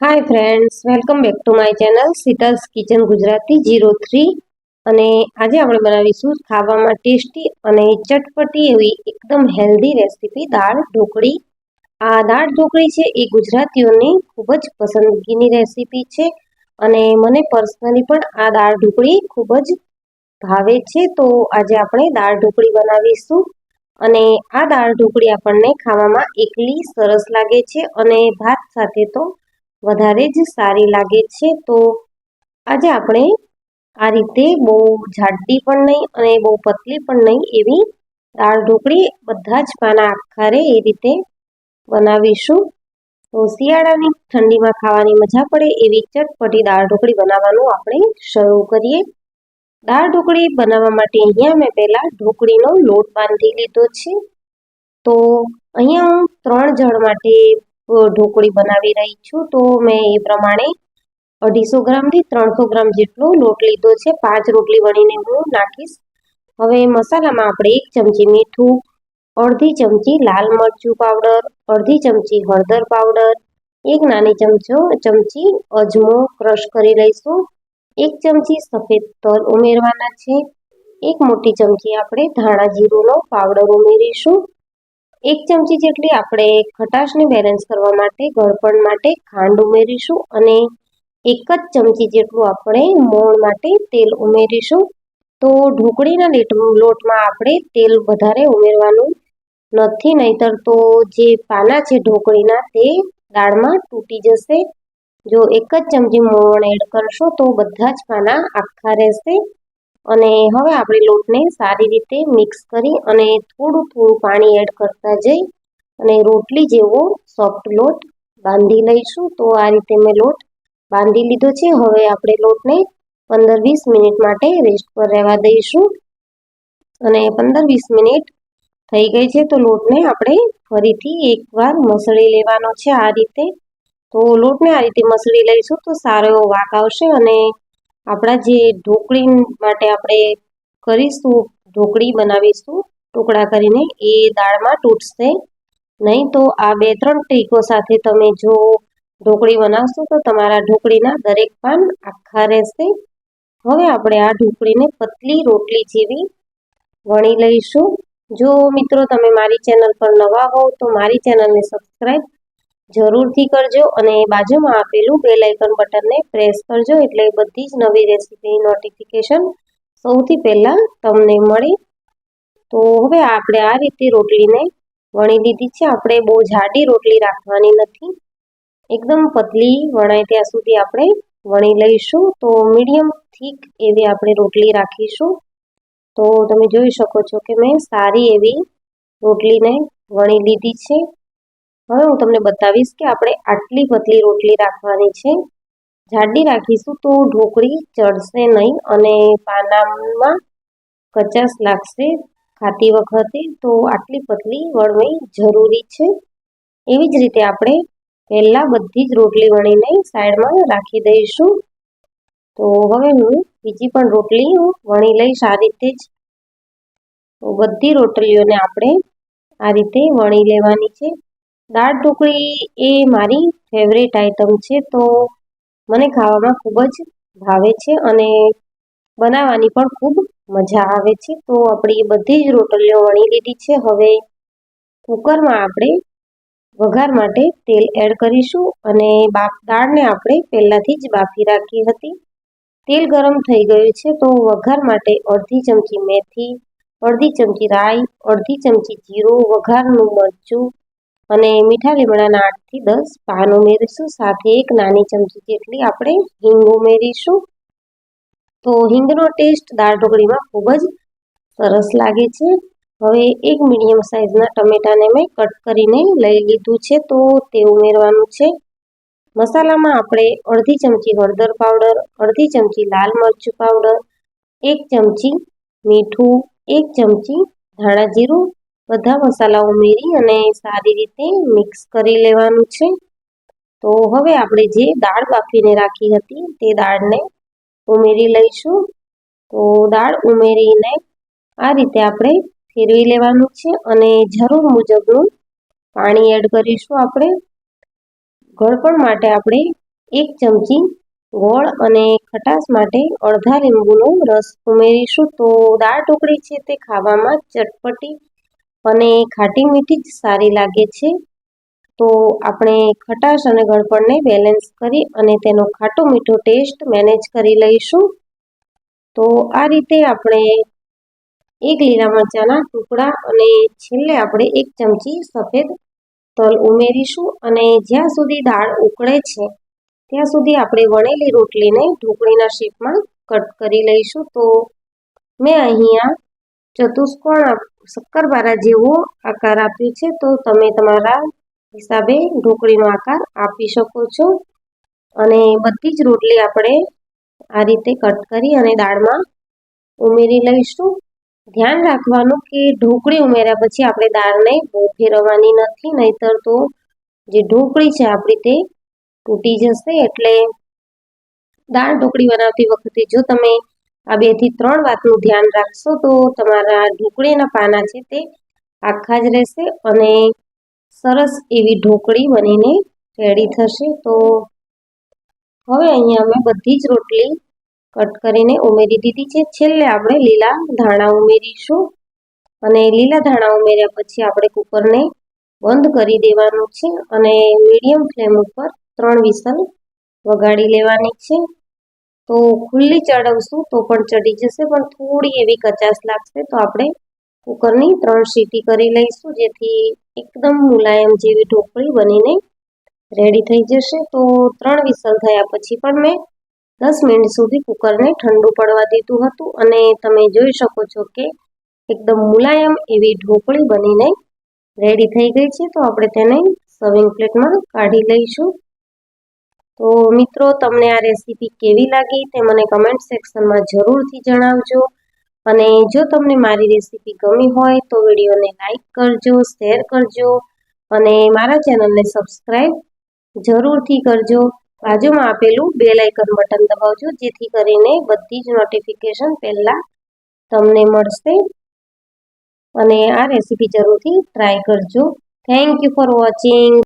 Hi friends welcome back to my channel Sita's kitchen Gujarati zero three અને આજે આપણે બનાવીશું ખાવામાં ટેસ્ટી અને ચટપટી એવી એકદમ હેલ્ધી રેસીપી દાળ ઢોકળી. આ દાળ ઢોકળી છે એ ગુજરાતીઓની ખૂબ જ પસંદગીની રેસીપી છે અને મને પર્સનલી પણ આ દાળ ઢોકળી ખૂબ જ ભાવે છે. તો આજે આપણે દાળ ઢોકળી બનાવીશું અને આ દાળ ઢોકળી આપણને ખાવામાં એકલી સરસ લાગે છે અને ભાત સાથે તો વધારે જ સારી લાગે છે, તો આજે આપણે આ રીતે બહુ જાડી પણ નહીં અને બહુ પતલી પણ નહીં એવી દાળ ઢોકળી બધા જ પાના આખારે એ રીતે બનાવીશું. તો શિયાળાની ઠંડીમાં ખાવાની મજા પડે એવી ચટપટી દાળ ઢોકળી બનાવવાનું આપણે શરૂ કરીએ. દાળ ઢોકળી બનાવવા માટે અહીંયા મેં પહેલાં ઢોકળીનો લોટ બાંધી લીધો છે. તો અહીંયા હું ત્રણ જણ માટે ઢોકળી બનાવી રહી છું, તો મેં એ પ્રમાણે અઢીસો ગ્રામથી ત્રણસો ગ્રામ જેટલો લોટ લીધો છે. પાંચ રોટલી વણીને હું નાખીશ. હવે મસાલામાં આપણે એક ચમચી મીઠું, અડધી ચમચી લાલ મરચું પાવડર, અડધી ચમચી હળદર પાવડર, એક નાની ચમચો, ચમચી અજમો ક્રશ કરી લઈશું. એક ચમચી સફેદ તલ ઉમેરવાના છે. એક મોટી ચમચી આપણે ધાણા જીરુંનો પાવડર ઉમેરીશું. એક ચમચી જેટલી આપણે ખટાશને બેલેન્સ કરવા માટે, ગળપણ માટે ખાંડ ઉમેરીશું અને એક જ ચમચી જેટલું આપણે મોણ માટે તેલ ઉમેરીશું. તો ઢોકળીના લોટમાં આપણે તેલ વધારે ઉમેરવાનું નથી, નહીતર તો જે પાના છે ઢોકળીના તે દાળમાં તૂટી જશે. જો એક જ ચમચી મોણ એડ કરશો તો બધા જ પાના આખા રહેશે. અને હવે આપણે લોટને સારી રીતે મિક્સ કરી અને થોડું થોડું પાણી એડ કરતા જઈ અને રોટલી જેવો સોફ્ટ લોટ બાંધી લઈશું. તો આ રીતે મેં લોટ બાંધી લીધો છે. હવે આપણે લોટને પંદર, વીસ મિનિટ માટે રેસ્ટ પર રહેવા દઈશું. અને પંદર, વીસ મિનિટ થઈ ગઈ છે તો લોટને આપણે ફરીથી એકવાર મસળી લેવાનો છે આ રીતે. તો લોટને આ રીતે મસળી લઈશું તો સારો એવો વાક આવશે અને આપણા જે ઢોકળી માટે આપણે કરીશું, ઢોકળી બનાવીશું, ટુકડા કરીને એ દાળમાં તૂટશે નહીં તો આ બે ત્રણ ટ્રીકો સાથે તમે જો ઢોકળી બનાવશો તો તમારા ઢોકળીના દરેક પાન આખા રહેશે. હવે આપણે આ ઢોકળીને પતલી રોટલી જેવી વણી લઈશું. જો મિત્રો તમે મારી ચેનલ પર નવા હોવ તો મારી ચેનલને સબસ્ક્રાઈબ જરૂરથી કરજો અને બાજુમાં આપેલું બેલ આઇકન બટનને પ્રેસ કરજો એટલે બધી જ નવી રેસીપીની નોટિફિકેશન સૌથી પહેલાં તમને મળે. તો હવે આપણે આ રીતે રોટલીને વણી લીધી છે. આપણે બહુ જાડી રોટલી રાખવાની નથી. એકદમ પતલી વણાય ત્યાં સુધી આપણે વણી લઈશું. તો મીડિયમ થીક એવી આપણે રોટલી રાખીશું. તો તમે જોઈ શકો છો કે મેં સારી એવી રોટલીને વણી લીધી છે. હવે હું તમને બતાવીશ કે આપણે આટલી પતલી રોટલી રાખવાની છે. જાડી રાખીશું તો ઢોકળી ચડશે નહીં અને પાનામાં કચાશ લાગશે ખાતી વખતે. તો આટલી પતલી વણવી જરૂરી છે. એવી જ રીતે આપણે પહેલાં બધી જ રોટલી વણીને સાઈડમાં રાખી દઈશું. તો હવે હું બીજી પણ રોટલી વણી લઈશ આ રીતે જ. બધી રોટલીઓને આપણે આ રીતે વણી લેવાની છે. દાળ ઢોકળી એ મારી ફેવરેટ આઈટમ છે, તો મને ખાવામાં ખૂબ જ ભાવે છે અને બનાવવાની પણ ખૂબ મજા આવે છે. તો આપણી બધી જ રોટલીઓ વણી લીધી છે. હવે કુકરમાં આપણે વઘાર માટે તેલ એડ કરીશું અને બાપ દાળને આપણે પહેલાંથી જ બાફી રાખી હતી. તેલ ગરમ થઈ ગયું છે, તો વઘાર માટે અડધી ચમચી મેથી, અડધી ચમચી રાઈ, અડધી ચમચી જીરું, વઘારનું મરચું અને મીઠા લીમડાના આઠથી દસ, પાન ઉમેરીશું, સાથે એક નાની ચમચી જેટલી આપણે હિંગ ઉમેરીશું. તો હિંગનો ટેસ્ટ દાળ ઢોકળીમાં ખૂબ જ સરસ લાગે છે. હવે એક મીડિયમ સાઇઝના ટમેટાને મેં કટ કરીને લઈ લીધું છે, તો તે ઉમેરવાનું છે. મસાલામાં આપણે અડધી ચમચી હળદર પાવડર, અડધી ચમચી લાલ મરચું પાવડર, એક ચમચી મીઠું, એક ચમચી ધાણા જીરું બધા મસાલા ઉમેરી અને સારી રીતે મિક્સ કરી લેવાનું છે. તો હવે આપણે જે દાળ બાફીને રાખી હતી તે દાળને ઉમેરી લઈશું. તો દાળ ઉમેરીને આ રીતે આપણે ફેરવી લેવાનું છે અને જરૂર મુજબનું પાણી એડ કરીશું આપણે. ગળપણ માટે આપણે એક ચમચી ગોળ અને ખટાશ માટે અડધા લીંબુનો રસ ઉમેરીશું. તો દાળ ઢોકળી છે તે ખાવામાં ચટપટી અને ખાટી મીઠી જ સારી લાગે છે. તો આપણે ખટાશ અને ગળપણને બેલેન્સ કરી અને તેનો ખાટો મીઠો ટેસ્ટ મેનેજ કરી લઈશું. તો આ રીતે આપણે એક લીલા મરચાંના ટુકડા અને છેલ્લે આપણે એક ચમચી સફેદ તલ ઉમેરીશું અને જ્યાં સુધી દાળ ઉકળે છે, ત્યાં સુધી આપણે વણેલી રોટલીને ઢોકળીના શેપમાં કટ કરી લઈશું. તો મેં અહીંયા ચતુષ્કોણ શક્કરબારા જેવો આકાર આપ્યો છે, તો તમે તમારા હિસાબે ઢોકળીનો આકાર આપી શકો છો. અને બધી જ રોટલી આપણે આ રીતે કટ કરી અને દાળમાં ઉમેરી લઈશું. ધ્યાન રાખવાનું કે ઢોકળી ઉમેર્યા પછી આપણે દાળને બહુ ફેરવવાની નથી, નહીતર તો જે ઢોકળી છે આપણી તે તૂટી જશે. એટલે દાળ ઢોકળી બનાવતી વખતે જો તમે આ બેથી ત્રણ વાતનું ધ્યાન રાખશો તો તમારા ઢોકળીના પાના છે તે આખા જ રહેશે અને સરસ એવી ઢોકળી બનીને રેડી થશે. તો હવે અહીંયા અમે બધી જ રોટલી કટ કરીને ઉમેરી દીધી છે. છેલ્લે આપણે લીલા ધાણા ઉમેરીશું અને લીલા ધાણા ઉમેર્યા પછી આપણે કુકરને બંધ કરી દેવાનું છે અને મીડિયમ ફ્લેમ ઉપર ત્રણ વિસલ વગાડી લેવાની છે. તો ખુલ્લી ચડવશું તો પણ ચડી જશે, પણ થોડી એવી કચાશ લાગશે તો આપણે કુકરની ત્રણ સીટી કરી લઈશું, જેથી એકદમ મુલાયમ જેવી ઢોકળી બનીને રેડી થઈ જશે. તો ત્રણ વિસલ થયા પછી પણ મેં દસ મિનિટ સુધી કુકરને ઠંડુ પડવા દીધું હતું અને તમે જોઈ શકો છો કે એકદમ મુલાયમ એવી ઢોકળી બનીને રેડી થઈ ગઈ છે. તો આપણે તેને સર્વિંગ પ્લેટમાં કાઢી લઈશું. તો મિત્રો, તમને આ રેસીપી કેવી લાગી તે મને કમેન્ટ સેક્શનમાં જરૂરથી જણાવજો. અને જો તમને મારી રેસીપી ગમી હોય તો વિડીયોને લાઇક કરજો શેર કરજો અને મારા ચેનલને સબસ્ક્રાઈબ જરૂરથી કરજો. બાજુમાં આપેલું બે લાઇકન બટન દબાવજો, જેથી કરીને બધી જ નોટિફિકેશન પહેલાં તમને મળશે. અને આ રેસીપી જરૂરથી ટ્રાય કરજો. Thank you for watching